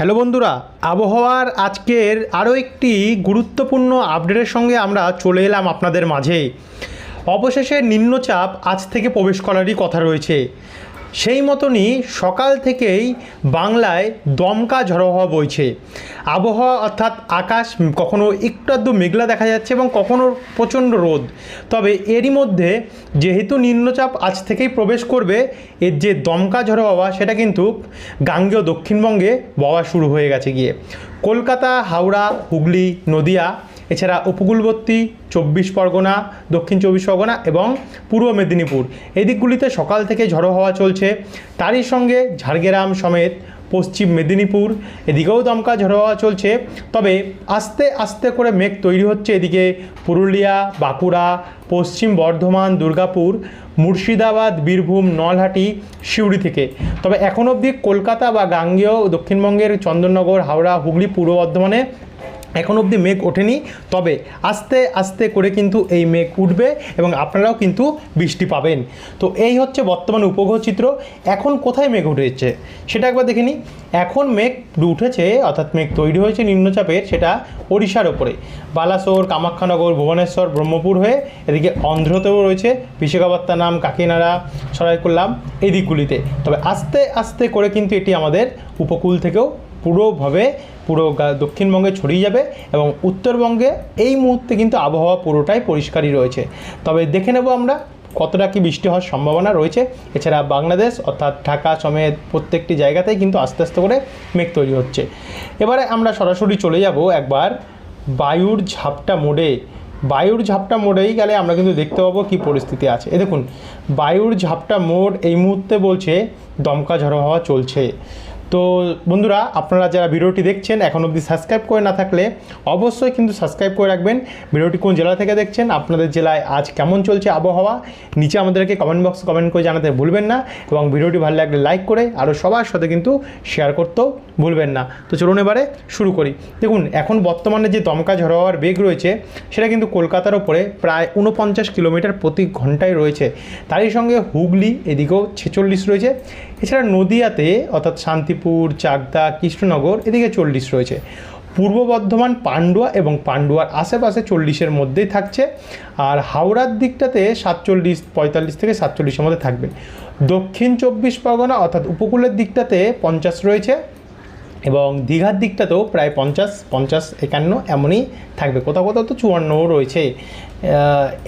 Hello বন্ধুরা, আবহাওয়ার আজকের আরও একটি গুরুত্বপূর্ণ আপডেটের সঙ্গে আমরা চলে এলাম আপনাদের মাঝে। অবশেষে নিম্নচাপ আজ থেকে প্রবেশ করারই কথা রয়েছে। সেই মতনই সকাল থেকেই বাংলায় দমকা ঝড়ো হওয়া বইছে। আবহাওয়া অর্থাৎ আকাশ কখনো একটু আধটু মেঘলা দেখা যাচ্ছে এবং কখনো প্রচণ্ড রোদ। তবে এরই মধ্যে যেহেতু নিম্নচাপ আজ থেকেই প্রবেশ করবে, এর যে দমকা ঝড়ো হওয়া সেটা কিন্তু গাঙ্গেয় দক্ষিণবঙ্গে বওয়া শুরু হয়ে গেছে গিয়ে। কলকাতা, হাওড়া, হুগলি, নদিয়া এছাড়া উপকূলবর্তী চব্বিশ পরগনা, দক্ষিণ চব্বিশ পরগনা এবং পূর্ব মেদিনীপুর। এই দিকগুলিতে সকাল থেকে ঝড়ো হওয়া চলছে। তারই সঙ্গে ঝাড়গ্রাম সমেত পশ্চিম মেদিনীপুর, এদিকেও দমকা ঝড়ো হওয়া চলছে। তবে আস্তে আস্তে করে মেঘ তৈরি হচ্ছে এদিকে পুরুলিয়া, বাঁকুড়া, পশ্চিম বর্ধমান, দুর্গাপুর, মুর্শিদাবাদ, বীরভূম, নলহাটি সিউড়ি থেকে। তবে এখন অবধি কলকাতা বা গাঙ্গেয় দক্ষিণবঙ্গের চন্দননগর, হাওড়া, হুগলি, পূর্ব বর্ধমানে এখন অবধি মেঘ ওঠেনি। তবে আস্তে আস্তে করে কিন্তু এই মেঘ উঠবে এবং আপনারাও কিন্তু বৃষ্টি পাবেন। তো এই হচ্ছে বর্তমান উপগ্রহ চিত্র। এখন কোথায় মেঘ উঠেছে? সেটা একবার দেখে নিই। এখন মেঘ উঠেছে, অর্থাৎ মেঘ তৈরি হয়েছে নিম্নচাপের, সেটা ওড়িশার ওপরে। বালাসোর, কামাখ্যানগর, ভুবনেশ্বর, ব্রহ্মপুর হয়ে এদিকে অন্ধ্রতেও রয়েছে। বিশাখাপত্তনম, কাকিনাড়া, সরাইকুল্লাম এই দিকগুলিতে। তবে আস্তে আস্তে করে কিন্তু এটি আমাদের উপকূল থেকেও পুরোভাবে পুরো দক্ষিণবঙ্গে ছড়িয়ে যাবে এবং উত্তরবঙ্গে এই মুহূর্তে কিন্তু আবহাওয়া পুরোটাই পরিষ্কারই রয়েছে। তবে দেখে নেব আমরা কতটা কি বৃষ্টি হওয়ার সম্ভাবনা রয়েছে। এছাড়া বাংলাদেশ অর্থাৎ ঢাকা সমেত প্রত্যেকটি জায়গাতেই কিন্তু আস্তে আস্তে করে মেঘ তৈরি হচ্ছে। এবারে আমরা সরাসরি চলে যাব একবার বায়ুর ঝাপটা মোড়ে। বায়ুর ঝাপটা মোড়েই গেলে আমরা কিন্তু দেখতে পাবো কি পরিস্থিতি আছে। এ দেখুন, বায়ুর ঝাপটা মোড় এই মুহূর্তে বলছে দমকা ঝড়ো হওয়া চলছে। তো বন্ধুরা, আপনারা যারা ভিডিওটি দেখছেন, এখন অবধি সাবস্ক্রাইব করে না থাকলে অবশ্যই কিন্তু সাবস্ক্রাইব করে রাখবেন। ভিডিওটি কোন জেলা থেকে দেখছেন, আপনাদের জেলায় আজ কেমন চলছে আবহাওয়া, নিচে আমাদেরকে কমেন্ট বক্সে কমেন্ট করে জানাতে ভুলবেন না এবং ভিডিওটি ভালো লাগলে লাইক করে আরও সবার সাথে কিন্তু শেয়ার করতেও ভুলবেন না। তো চলুন এবারে শুরু করি। দেখুন, এখন বর্তমানে যে দমকা ঝড় হওয়ার বেগ রয়েছে, সেটা কিন্তু কলকাতার ওপরে প্রায় উনপঞ্চাশ কিলোমিটার প্রতি ঘন্টায় রয়েছে। তারই সঙ্গে হুগলি এদিকেও ছেচল্লিশ রয়েছে। এছাড়া নদিয়াতে, অর্থাৎ শান্তিপুর, চাকদা, কৃষ্ণনগর, এদিকে চল্লিশ রয়েছে। পূর্ব বর্ধমান পাণ্ডুয়া এবং পাণ্ডুয়ার আশেপাশে চল্লিশের মধ্যেই থাকছে। আর হাওড়ার দিকটাতে সাতচল্লিশ, পঁয়তাল্লিশ থেকে সাতচল্লিশের মধ্যে থাকবে। দক্ষিণ চব্বিশ পরগনা, অর্থাৎ উপকূলের দিকটাতে পঞ্চাশ রয়েছে। এবং দীঘার দিকটাতেও প্রায় পঞ্চাশ পঞ্চাশ, একান্ন এমনই থাকবে। কোথাও কোথাও তো চুয়ান্নও রয়েছে।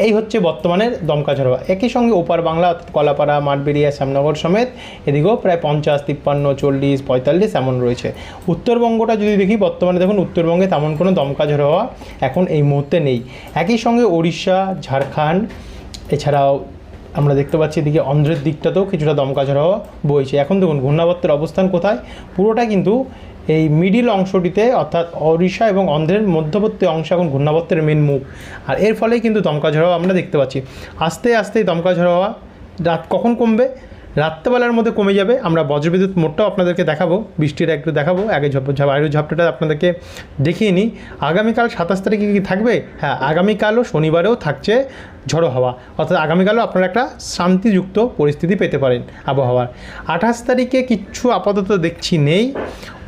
এই হচ্ছে বর্তমানের দমকা ঝড় একই সঙ্গে ওপার বাংলা অর্থাৎ কলাপাড়া, মাঠবেড়িয়া, শ্যামনগর সমেত এদিকেও প্রায় পঞ্চাশ, তিপ্পান্ন, চল্লিশ, পঁয়তাল্লিশ এমন রয়েছে। উত্তরবঙ্গটা যদি দেখি, বর্তমানে দেখুন, উত্তরবঙ্গে তেমন কোনো দমকা ঝড় হওয়া এখন এই মুহূর্তে নেই। একই সঙ্গে ওড়িশা, ঝাড়খণ্ড, এছাড়াও আমরা দেখতে পাচ্ছি এদিকে অন্ধ্রের দিকটাতেও কিছুটা দমকা বইছে। এখন দেখুন, ঘূর্ণাবর্তের অবস্থান কোথায়? পুরোটা কিন্তু এই মিডিল অংশটিতে, অর্থাৎ ওড়িশা এবং অন্ধ্রের মধ্যবর্তী অংশ এখন ঘূর্ণাবর্তের মেন মুখ। আর এর ফলেই কিন্তু দমকা আমরা দেখতে পাচ্ছি। আস্তে আস্তে দমকা হওয়া, রাত কখন কমবে? রাত্রেবেলার মধ্যে কমে যাবে। আমরা বজ্রবিদ্যুৎ মোটটাও আপনাদেরকে দেখাবো। বৃষ্টির একটু দেখাবো। আগে ঝপ বায়ুর ঝাপটাটা আপনাদেরকে দেখিয়ে নিই। আগামীকাল সাতাশ তারিখে কি থাকবে? হ্যাঁ আগামীকালও শনিবারেও থাকছে ঝড়ো হাওয়া। অর্থাৎ আগামীকালও আপনারা একটা শান্তিযুক্ত পরিস্থিতি পেতে পারেন আবহাওয়ার। আঠাশ তারিখে কিচ্ছু আপাতত দেখছি নেই।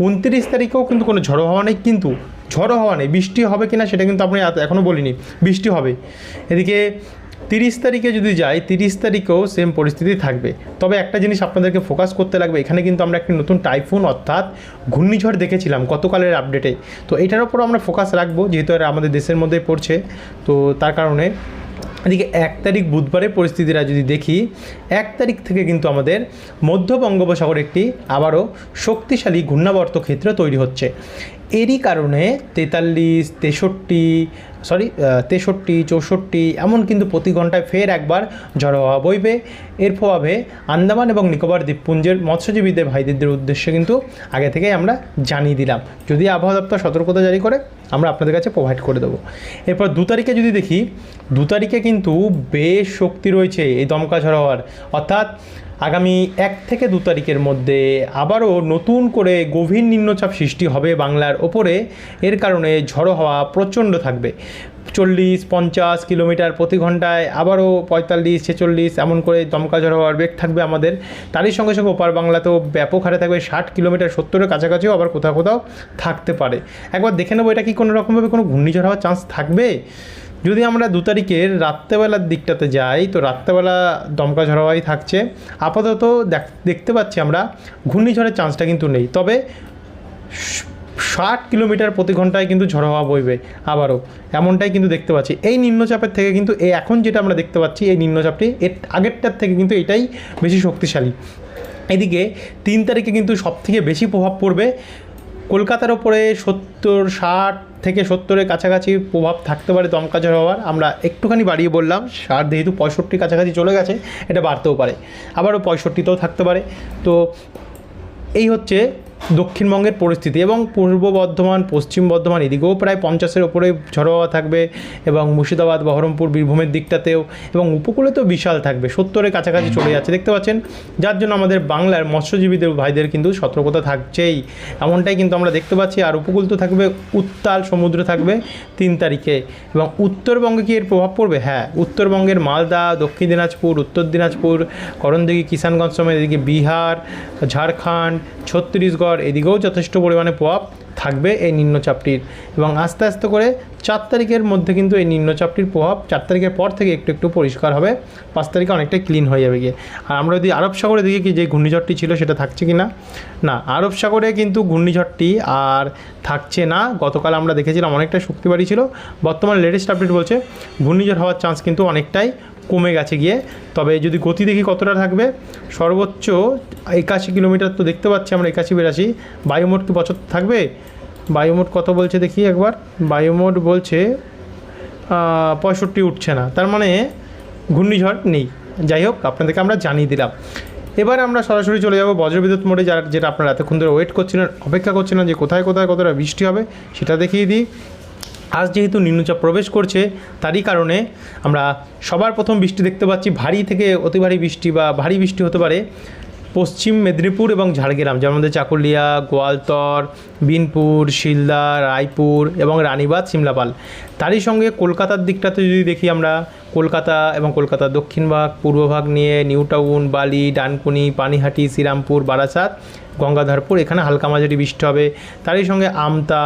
উনত্রিশ তারিখেও কিন্তু কোনো ঝড়ো হাওয়া নেই। কিন্তু ঝড়ো হাওয়া নেই। বৃষ্টি হবে কিনা সেটা কিন্তু আপনি এখনও বলিনি। বৃষ্টি হবে। এদিকে তিরিশ তারিখে যদি যাই, তিরিশ তারিখেও সেম পরিস্থিতি থাকবে। তবে একটা জিনিস আপনাদেরকে ফোকাস করতে লাগবে, এখানে কিন্তু আমরা একটি নতুন টাইফুন অর্থাৎ ঘূর্ণিঝড় দেখেছিলাম গতকালের আপডেটে তো এটার উপরও আমরা ফোকাস রাখব, যেহেতু এটা আমাদের দেশের মধ্যে পড়ছে। তো তার কারণে এদিকে এক তারিখ বুধবারের পরিস্থিতিটা যদি দেখি, এক তারিখ থেকে কিন্তু আমাদের মধ্য বঙ্গোপসাগরে একটি আবারও শক্তিশালী ঘূর্ণাবর্ত ক্ষেত্র তৈরি হচ্ছে। এরই কারণে তেতাল্লিশ, তেষট্টি সরি তেষট্টি, চৌষট্টি, এমন কিন্তু প্রতি ঘন্টায় ফের একবার ঝড়ো হওয়া বইবে। এর প্রভাবে আন্দামান এবং নিকোবর দ্বীপপুঞ্জের মৎস্যজীবীদের ভাইদের উদ্দেশ্যে কিন্তু আগে থেকেই আমরা জানিয়ে দিলাম। যদি আবহাওয়া দপ্তর সতর্কতা জারি করে, আমরা আপনাদের কাছে প্রোভাইড করে দেবো। এরপর দু তারিখে যদি দেখি, দু তারিখে কিন্তু বেশ শক্তি রয়েছে এই দমকা ঝড় হওয়ার। অর্থাৎ আগামী এক থেকে দু তারিখের মধ্যে আবারও নতুন করে গভীর নিম্নচাপ সৃষ্টি হবে বাংলার ওপরে। এর কারণে ঝড়ো হওয়া প্রচণ্ড থাকবে। চল্লিশ, পঞ্চাশ কিলোমিটার প্রতি ঘন্টায় আবারও পঁয়তাল্লিশ, ছেচল্লিশ এমন করে দমকা ঝড় হওয়ার বেগ থাকবে আমাদের। তারই সঙ্গে সঙ্গে ওপার বাংলাতেও ব্যাপক হারে থাকবে ষাট কিলোমিটার, সত্তরের কাছাকাছিও আবার কোথাও কোথাও থাকতে পারে। একবার দেখে নেব এটা কি কোনো রকমভাবে কোনো ঘূর্ণিঝড় হওয়ার চান্স থাকবে? যদি আমরা দু তারিখের রাত্রেবেলার দিকটাতে যাই, তো রাত্রেবেলা দমকা ঝড় হওয়াই থাকছে। আপাতত দেখ- দেখতে পাচ্ছি আমরা, ঘূর্ণিঝড়ের চান্সটা কিন্তু নেই। তবে ষাট কিলোমিটার প্রতি ঘন্টায় কিন্তু ঝড় হওয়া বইবে আবারও। এমনটাই কিন্তু দেখতে পাচ্ছি। এই নিম্নচাপের থেকে কিন্তু এই এখন যেটা আমরা দেখতে পাচ্ছি, এই নিম্নচাপটি এর আগেরটার থেকে কিন্তু এটাই বেশি শক্তিশালী। এদিকে তিন তারিখে কিন্তু সবথেকে বেশি প্রভাব পড়বে কলকাতার ওপরে সত্তর, ষাট থেকে সত্তরের কাছাকাছি প্রভাব থাকতে পারে দমকা ঝড় হওয়ার, আমরা একটুখানি বাড়িয়ে বললাম ষাট যেহেতু পঁয়ষট্টির কাছাকাছি চলে গেছে, এটা বাড়তেও পারে। আবারও পঁয়ষট্টিতেও থাকতে পারে। তো এই হচ্ছে দক্ষিণবঙ্গের পরিস্থিতি এবং পূর্ব বর্ধমান, পশ্চিম বর্ধমান এদিকেও প্রায় পঞ্চাশের ওপরে ঝড়ো থাকবে এবং মুর্শিদাবাদ, বহরমপুর, বীরভূমের দিকটাতেও এবং উপকূলে তো বিশাল থাকবে। সত্তরের কাছাকাছি চলে যাচ্ছে। দেখতে পাচ্ছেন? যার জন্য আমাদের বাংলার মৎস্যজীবীদের ভাইদের কিন্তু সতর্কতা থাকছেই। এমনটাই কিন্তু আমরা দেখতে পাচ্ছি। আর উপকূল তো থাকবে, উত্তাল সমুদ্র থাকবে তিন তারিখে। এবং উত্তরবঙ্গে কি এর প্রভাব পড়বে? হ্যাঁ উত্তরবঙ্গের মালদা, দক্ষিণ দিনাজপুর, উত্তর দিনাজপুর, করণদিঘি, কিষানগঞ্জ সমেত এদিকে বিহার, ঝাড়খণ্ড, ছত্তিশগড় এদিকেও যথেষ্ট পরিমাণে প্রভাব থাকবে এই নিম্নচাপটির এবং আস্তে আস্তে করে চার তারিখের মধ্যে কিন্তু এই নিম্নচাপটির প্রভাব চার তারিখের পর থেকে একটু একটু পরিষ্কার হবে। পাঁচ তারিখে অনেকটাই ক্লিন হয়ে যাবে গিয়ে। আর আমরা যদি আরব সাগরে দেখি কি যে ঘূর্ণিঝড়টি ছিল সেটা থাকছে কি না? না, আরব সাগরে কিন্তু ঘূর্ণিঝড়টি আর থাকছে না। গতকাল আমরা দেখেছিলাম অনেকটা শক্তিবাড়ি ছিল। বর্তমানে লেটেস্ট আপডেট বলছে ঘূর্ণিঝড় হওয়ার চান্স কিন্তু অনেকটাই কমে গেছে গিয়ে। তবে যদি গতি দেখি কতটা থাকবে, সর্বোচ্চ একাশি কিলোমিটার তো দেখতে পাচ্ছি আমরা, একাশি, বিরাশি। বায়ুমোট কি বছর থাকবে? বায়ুমোট কত বলছে দেখি একবার। বায়ুমোট বলছে পঁয়ষট্টি উঠছে না। তার মানে ঘূর্ণিঝড় নেই। যাই হোক, আপনাদেরকে আমরা জানিয়ে দিলাম। এবার আমরা সরাসরি চলে যাব বজ্রবিদ্যুৎ মোড়ে, যার যেটা আপনারা এতক্ষণ ধরে ওয়েট করছিলেন, অপেক্ষা করছিলেন যে কোথায় কোথায় কতটা বৃষ্টি হবে, সেটা দেখিয়ে দিই। আজ যেহেতু নিম্নচাপ প্রবেশ করছে, তারই কারণে আমরা সবার প্রথম বৃষ্টি দেখতে পাচ্ছি। ভারী থেকে অতি ভারী বৃষ্টি বা ভারী বৃষ্টি হতে পারে পশ্চিম মেদিনীপুর এবং ঝাড়গ্রাম যার মধ্যে চাকুলিয়া, গোয়ালতর, বিনপুর, শিলদা, রায়পুর এবং রানীবাদ সিমলাপাল। তারই সঙ্গে কলকাতার দিকটাতে যদি দেখি আমরা, কলকাতা এবং কলকাতার দক্ষিণ ভাগ, পূর্ব ভাগ নিয়ে নিউ টাউন বালি, ডানকুনি, পানিহাটি, শ্রীরামপুর, বারাসাত, গঙ্গাধরপুর, এখানে হালকা মাঝারি বৃষ্টি হবে। তারই সঙ্গে আমতা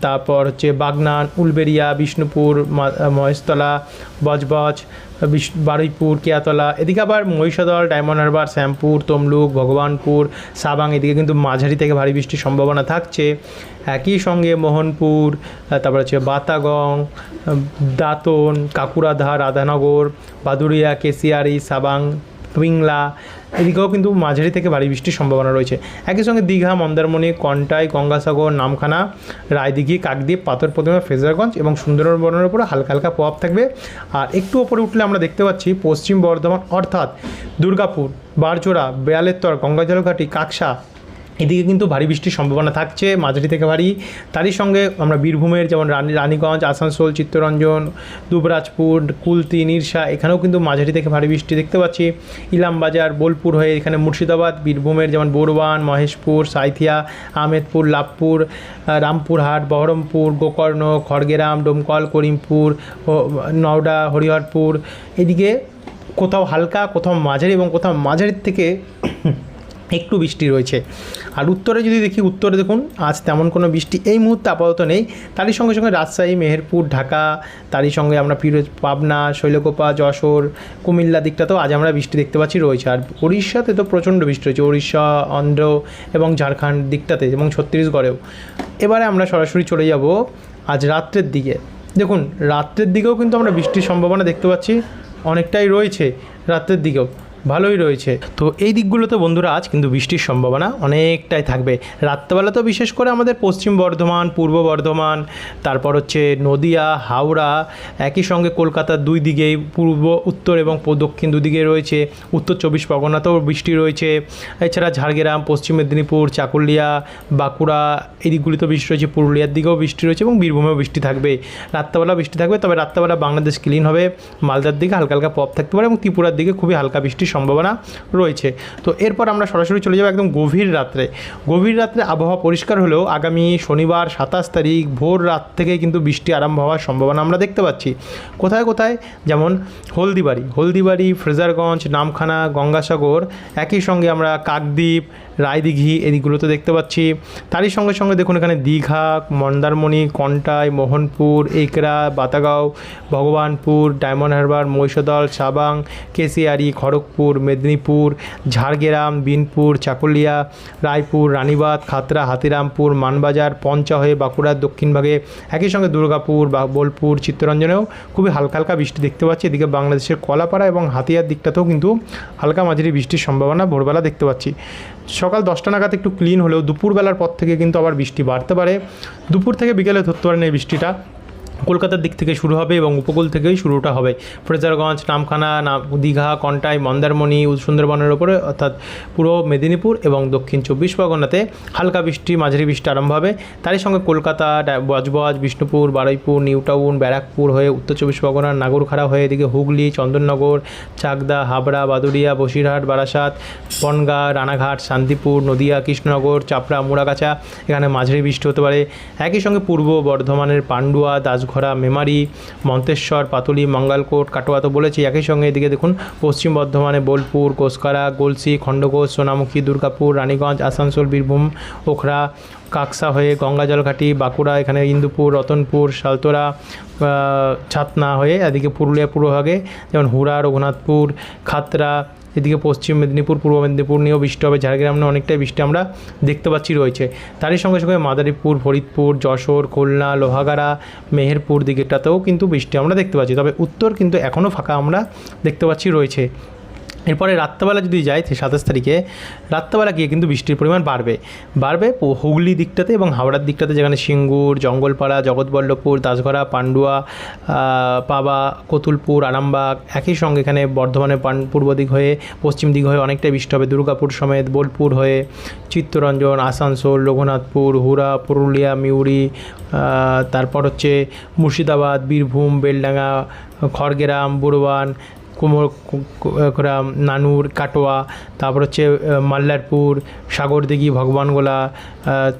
তারপর হচ্ছে বাগনান, উলবেরিয়া, বিষ্ণুপুর মহেশতলা, বজবজ, বিশ- বারুইপুর, কেয়াতলা, এদিকে আবার মহিষাদল, ডায়মন্ড হারবার, শ্যামপুর, তমলুক, ভগবানপুর, সাবাং, এদিকে কিন্তু মাঝারি থেকে ভারী বৃষ্টির সম্ভাবনা থাকছে। একই সঙ্গে মোহনপুর তারপর হচ্ছে বাতাগং দাঁতন কাকুরাধা রাধানগর বাদুড়িয়া, কেশিয়ারি, সাবাং পিংলা এদিকেও কিন্তু মাঝারি থেকে ভারী বৃষ্টির সম্ভাবনা রয়েছে। একই সঙ্গে দীঘা, মন্দারমণি, কন্টাই, গঙ্গাসাগর, নামখানা, রায়দিঘি, কাকদ্বীপ, পাথর প্রতিমা, ফেজারগঞ্জ এবং সুন্দরবনের উপরে হালকা হালকা প্রভাব থাকবে। আর একটু ওপরে উঠলে আমরা দেখতে পাচ্ছি পশ্চিম বর্ধমান, অর্থাৎ দুর্গাপুর বারজোড়া বেয়ালেত্তর, গঙ্গাজলঘাটি, কাকসা এদিকে কিন্তু ভারী বৃষ্টির সম্ভাবনা থাকছে, মাঝারি থেকে ভারী। তারই সঙ্গে আমরা বীরভূমের যেমন রানী, রানীগঞ্জ, আসানসোল, চিত্তরঞ্জন, দুবরাজপুর, কুলতি, নিরসা, এখানেও কিন্তু মাঝারি থেকে ভারী বৃষ্টি দেখতে পাচ্ছি। ইলামবাজার, বোলপুর হয়ে এখানে মুর্শিদাবাদ, বীরভূমের যেমন বোরবান মহেশপুর, সাইথিয়া, আহমেদপুর, লাভপুর রামপুরহাট, বহরমপুর, গোকর্ণ, খড়গেরাম, ডোমকল, করিমপুর নওডা, হরিহরপুর। এদিকে কোথাও হালকা, কোথাও মাঝারি এবং কোথাও মাঝারির থেকে একটু বৃষ্টি রয়েছে। আর উত্তরে যদি দেখি, উত্তরে দেখুন, আজ তেমন কোনো বৃষ্টি এই মুহূর্তে আপাতত নেই। তারই সঙ্গে সঙ্গে রাজশাহী, মেহেরপুর, ঢাকা, তারই সঙ্গে আমরা পিরোজ পাবনা, শৈলকোপা, যশোর, কুমিল্লা দিকটাতেও আজ আমরা বৃষ্টি দেখতে পাচ্ছি রয়েছে। আর উড়িষ্যাতে তো প্রচণ্ড বৃষ্টি রয়েছে উড়িষ্যা অন্ধ্র এবং ঝাড়খণ্ড দিকটাতে এবং ছত্তিশগড়েও। এবারে আমরা সরাসরি চলে যাব আজ রাত্রের দিকে। দেখুন, রাত্রের দিকেও কিন্তু আমরা বৃষ্টির সম্ভাবনা দেখতে পাচ্ছি, অনেকটাই রয়েছে রাত্রের দিকেও। ভালোই রয়েছে। তো এই দিকগুলোতে বন্ধুরা আজ কিন্তু বৃষ্টির সম্ভাবনা অনেকটাই থাকবে। রাত্রেবেলা তো বিশেষ করে আমাদের পশ্চিম বর্ধমান, পূর্ব বর্ধমান, তারপর হচ্ছে নদিয়া, হাওড়া, একই সঙ্গে কলকাতার দুই দিকেই পূর্ব, উত্তর এবং দক্ষিণ দুদিকে রয়েছে। উত্তর চব্বিশ পরগনাতেও বৃষ্টি রয়েছে। এছাড়া ঝাড়গ্রাম, পশ্চিম মেদিনীপুর, চাকুলিয়া, বাঁকুড়া, এই দিকগুলিতেও বৃষ্টি রয়েছে। পুরুলিয়ার দিকেও বৃষ্টি রয়েছে এবং বীরভূমেও বৃষ্টি থাকবে। রাত্রেবেলা বৃষ্টি থাকবে, তবে রাত্রেবেলা বাংলাদেশ ক্লিন হবে। মালদার দিকে হালকা হালকা পপ থাকতে পারে এবং ত্রিপুরার দিকে খুবই হালকা বৃষ্টির সম্ভাবনা রয়েছে। তো এরপর আমরা সরাসরি চলে যাব একদম গভীর রাত্রে। গভীর রাত্রে আবহাওয়া পরিষ্কার হলেও আগামী শনিবার সাতাশ তারিখ ভোর রাত থেকে কিন্তু বৃষ্টি আরম্ভ হওয়ার সম্ভাবনা আমরা দেখতে পাচ্ছি। কোথায় কোথায়? যেমন হলদিবাড়ি। হলদিবাড়ি, ফ্রেজারগঞ্জ, নামখানা, গঙ্গাসাগর। একই সঙ্গে আমরা কাকদ্বীপ রায়দিঘি, এদিকগুলোতে দেখতে পাচ্ছি। তারই সঙ্গে সঙ্গে দেখুন এখানে দীঘা, মন্দারমণি, কন্টাই, মোহনপুর, একরা, বাতাগাঁও, ভগবানপুর, ডায়মন্ড হারবার, মহিষদল, সাবাং কেসিয়ারি খড়গপুর, মেদিনীপুর, ঝাড়গ্রাম, বিনপুর, চাকুলিয়া, রায়পুর, রানীবাঁধ, খাতরা, হাতিরামপুর, মানবাজার পঞ্চা হয়ে বাঁকুড়ার দক্ষিণ ভাগে। একই সঙ্গে দুর্গাপুর, বা বোলপুর, চিত্তরঞ্জনেও খুবই হালকা হালকা বৃষ্টি দেখতে পাচ্ছি। এদিকে বাংলাদেশের কলাপাড়া এবং হাতিয়ার দিকটাতেও কিন্তু হালকা মাঝারি বৃষ্টির সম্ভাবনা ভোরবেলা দেখতে পাচ্ছি। সকাল দশটা নাগাদ একটু ক্লিন হলেও দুপুরবেলার পর থেকে কিন্তু আবার বৃষ্টি বাড়তে পারে। দুপুর থেকে বিকেলে ধরতে পারেন এই বৃষ্টিটা। কলকাতার দিক থেকে শুরু হবে এবং উপকূল থেকেই শুরুটা হবে। ফ্রেজারগঞ্জ, নামখানা না দীঘা, কন্টাই, মন্দারমণি, সুন্দরবনের ওপরে অর্থাৎ পুরো মেদিনীপুর এবং দক্ষিণ চব্বিশ পরগনাতে হালকা বৃষ্টি, মাঝারি বৃষ্টি আরম্ভ হবে। তারই সঙ্গে কলকাতা বজবজ, বিষ্ণুপুর, বারুইপুর, নিউ টাউন, ব্যারাকপুর হয়ে উত্তর চব্বিশ পরগনার নাগরখাড়া হয়ে এদিকে হুগলি, চন্দননগর, চাকদা, হাবড়া, বাদুড়িয়া, বসিরহাট, বারাসাত, বনগাঁ, রানাঘাট, শান্তিপুর, নদিয়া, কৃষ্ণনগর, চাপড়া, মুড়াগাছা, এখানে মাঝারি বৃষ্টি হতে পারে। একই সঙ্গে পূর্ব বর্ধমানের পান্ডুয়া দাসঘরা মেমারি, মন্তেশ্বর, পাতুলি, মঙ্গালকোট, কাটোয়া তো বলেছি, একই সঙ্গে এদিকে দেখুন, পশ্চিম বর্ধমানে বোলপুর কোসকারা গলসি খণ্ডঘোষ সোনামুখী, দুর্গাপুর, রানীগঞ্জ, আসানসোল, বীরভূম, ওখরা, কাকসা হয়ে গঙ্গাজলঘাটি বাঁকুড়া, এখানে ইন্দুপুর, রতনপুর সালতোরা ছাতনা হয়ে এদিকে পুরুলিয়া পূর্বভাগে যেমন হুড়া, রঘুনাথপুর খাতড়া এদিকে পশ্চিম মেদিনীপুর, পূর্ব মেদিনীপুর নিয়েও বৃষ্টি হবে। ঝাড়গ্রাম নিয়ে অনেকটাই বৃষ্টি আমরা দেখতে পাচ্ছি রয়েছে। তারই সঙ্গে সঙ্গে মাদারীপুর, ফরিদপুর, যশোর, খুলনা, লোহাগাড়া, মেহেরপুর দিকেটাতেও কিন্তু বৃষ্টি আমরা দেখতে পাচ্ছি। তবে উত্তর কিন্তু এখনও ফাঁকা আমরা দেখতে পাচ্ছি রয়েছে। এরপরে রাত্রেবেলা যদি যাই সাতাশ তারিখে, রাত্রেবেলা গিয়ে কিন্তু বৃষ্টির পরিমাণ বাড়বে। বাড়বে হুগলি দিকটাতে এবং হাওড়ার দিকটাতে যেখানে সিঙ্গুর, জঙ্গলপাড়া, জগৎবল্লভপুর দাসঘরা পান্ডুয়া পাবা, কতুলপুর, আরামবাগ একই সঙ্গে এখানে বর্ধমানের পূর্ব দিক হয়ে, পশ্চিম দিক হয়ে অনেকটাই বৃষ্টি হবে। দুর্গাপুর সমেত, বোলপুর হয়ে চিত্তরঞ্জন, আসানসোল, রঘুনাথপুর হুরা পুরুলিয়া মিউরি তারপর হচ্ছে মুর্শিদাবাদ, বীরভূম, বেলডাঙ্গা, খড়গ্রাম, বুড়বান কুমোর নানুর, কাটোয়া, তারপর হচ্ছে মাল্লারপুর, সাগরদিঘি, ভগবানগোলা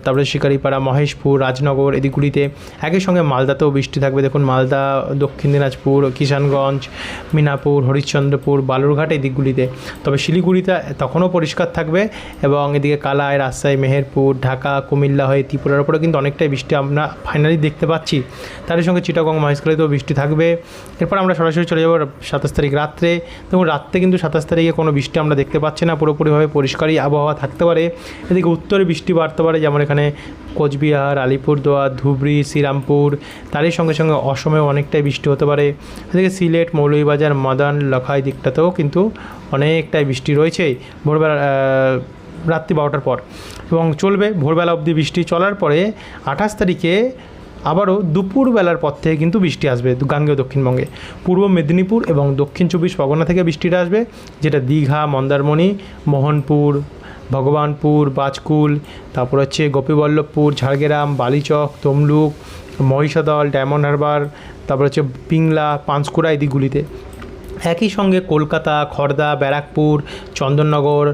তারপরে শিকারিপাড়া, মহেশপুর, রাজনগর এদিকগুলিতে একই সঙ্গে মালদাতেও বৃষ্টি থাকবে। দেখুন, মালদা, দক্ষিণ দিনাজপুর, কিষানগঞ্জ, মিনাপুর, হরিশ্চন্দ্রপুর, বালুরঘাট এই দিকগুলিতে তবে শিলিগুড়িতে তখনও পরিষ্কার থাকবে এবং এদিকে কালাই, রাজশাহী, মেহেরপুর, ঢাকা, কুমিল্লা হয়ে ত্রিপুরার উপরে কিন্তু অনেকটাই বৃষ্টি আমরা ফাইনালি দেখতে পাচ্ছি। তার সঙ্গে চিটাগং, মহেশখালীতেও বৃষ্টি থাকবে। এরপর আমরা সরাসরি চলে যাব সাতাশ তারিখ রাত্রে। দেখুন, রাত্রে কিন্তু সাতাশ তারিখে কোনো বৃষ্টি আমরা দেখতে পাচ্ছি না। পুরোপুরিভাবে পরিষ্কারই আবহাওয়া থাকতে পারে। এদিকে উত্তরে বৃষ্টি বাড়তে পারে, যেমন এখানে কোচবিহার, আলিপুরদুয়ার, ধুবড়ি, শ্রীরামপুর। তারই সঙ্গে সঙ্গে অসমেও অনেকটাই বৃষ্টি হতে পারে। এদিকে সিলেট, মৌলভীবাজার, মাদান, লখাই দিকটাতেও কিন্তু অনেকটাই বৃষ্টি রয়েছে ভোরবেলা রাত্রি বারোটার পর। এবং চলবে ভোরবেলা অবধি বৃষ্টি। চলার পরে আঠাশ তারিখে আবারও দুপুরবেলার পর থেকে কিন্তু বৃষ্টি আসবে গাঙ্গেয় দক্ষিণবঙ্গে। পূর্ব মেদিনীপুর এবং দক্ষিণ চব্বিশ পরগনা থেকে বৃষ্টিটা আসবে, যেটা দীঘা, মন্দারমণি, মোহনপুর, ভগবানপুর, বাজকুল, তারপর হচ্ছে গোপীবল্লভপুর, ঝাড়গ্রাম, বালিচক, তমলুক, মহিষাদল, ডায়মন্ড হারবার, তারপর হচ্ছে পিংলা, পাঁশকুড়া এই দিকগুলিতে একই সঙ্গে কলকাতা খড়দা ব্যারাকপুর, চন্দননগর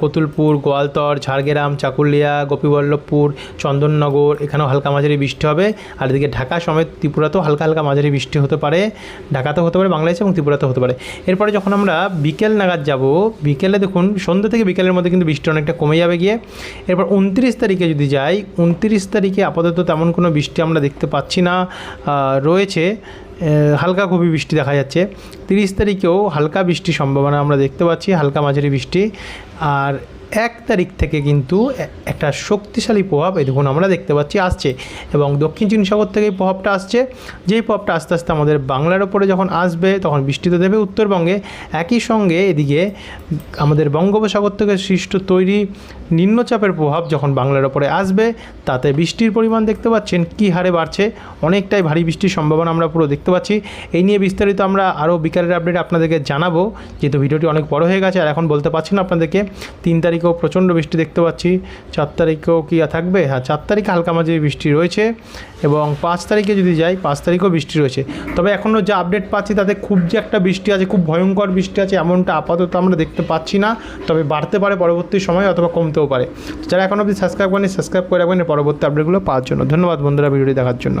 কতুলপুর, গোয়ালতর, ঝাড়গ্রাম, চাকুলিয়া, গোপীবল্লভপুর, চন্দননগর, এখানেও হালকা মাঝারি বৃষ্টি হবে। আর এদিকে ঢাকা সমেত ত্রিপুরাতেও হালকা হালকা মাঝারি বৃষ্টি হতে পারে। ঢাকাতেও হতে পারে বাংলাদেশে এবং ত্রিপুরাতেও হতে পারে। এরপরে যখন আমরা বিকেল নাগাদ যাব, বিকেলে দেখুন, সন্ধ্যা থেকে বিকেলের মধ্যে কিন্তু বৃষ্টি অনেকটা কমে যাবে গিয়ে। এরপর উনত্রিশ তারিখে যদি যাই, উনত্রিশ তারিখে আপাতত তেমন কোনো বৃষ্টি আমরা দেখতে পাচ্ছি না রয়েছে। হালকা খুবই বৃষ্টি দেখা যাচ্ছে। তিরিশ তারিখেও হালকা বৃষ্টির সম্ভাবনা আমরা দেখতে পাচ্ছি, হালকা মাঝারি বৃষ্টি। আর এক তারিখ থেকে কিন্তু একটা শক্তিশালী প্রভাব এই দেখুন আমরা দেখতে পাচ্ছি আসছে এবং দক্ষিণ চীন সাগর থেকে প্রভাবটা আসছে। যেই প্রভাবটা আস্তে আস্তে আমাদের বাংলার ওপরে যখন আসবে, তখন বৃষ্টি তো দেবে উত্তরবঙ্গে। একই সঙ্গে এদিকে আমাদের বঙ্গোপসাগর থেকে সৃষ্ট তৈরি নিম্নচাপের প্রভাব যখন বাংলার ওপরে আসবে, তাতে বৃষ্টির পরিমাণ দেখতে পাচ্ছেন কী হারে বাড়ছে, অনেকটাই ভারী বৃষ্টির সম্ভাবনা আমরা পুরো দেখতে পাচ্ছি। এই নিয়ে বিস্তারিত আমরা আরও বিকালের আপডেট আপনাদেরকে জানাব। যেহেতু ভিডিওটি অনেক বড় হয়ে গেছে, আর এখন বলতে পারছি না আপনাদেরকে, তিন তারিখ তারিখেও প্রচণ্ড বৃষ্টি দেখতে পাচ্ছি। চার তারিখেও কি থাকবে? হ্যাঁ চার তারিখে হালকা মাঝে বৃষ্টি রয়েছে এবং পাঁচ তারিখে যদি যাই, পাঁচ তারিখেও বৃষ্টি রয়েছে। তবে এখনও যে আপডেট পাচ্ছি তাতে খুব যে একটা বৃষ্টি আছে, খুব ভয়ঙ্কর বৃষ্টি আছে এমনটা আপাতত আমরা দেখতে পাচ্ছি না। তবে বাড়তে পারে পরবর্তী সময় অথবা কমতেও পারে। যারা এখন অবধি সাবস্ক্রাইব করেনি সাবস্ক্রাইব করে রাখবেন। পরবর্তী আপডেটগুলো পাওয়ার জন্য। ধন্যবাদ বন্ধুরা ভিডিওটি দেখার জন্য।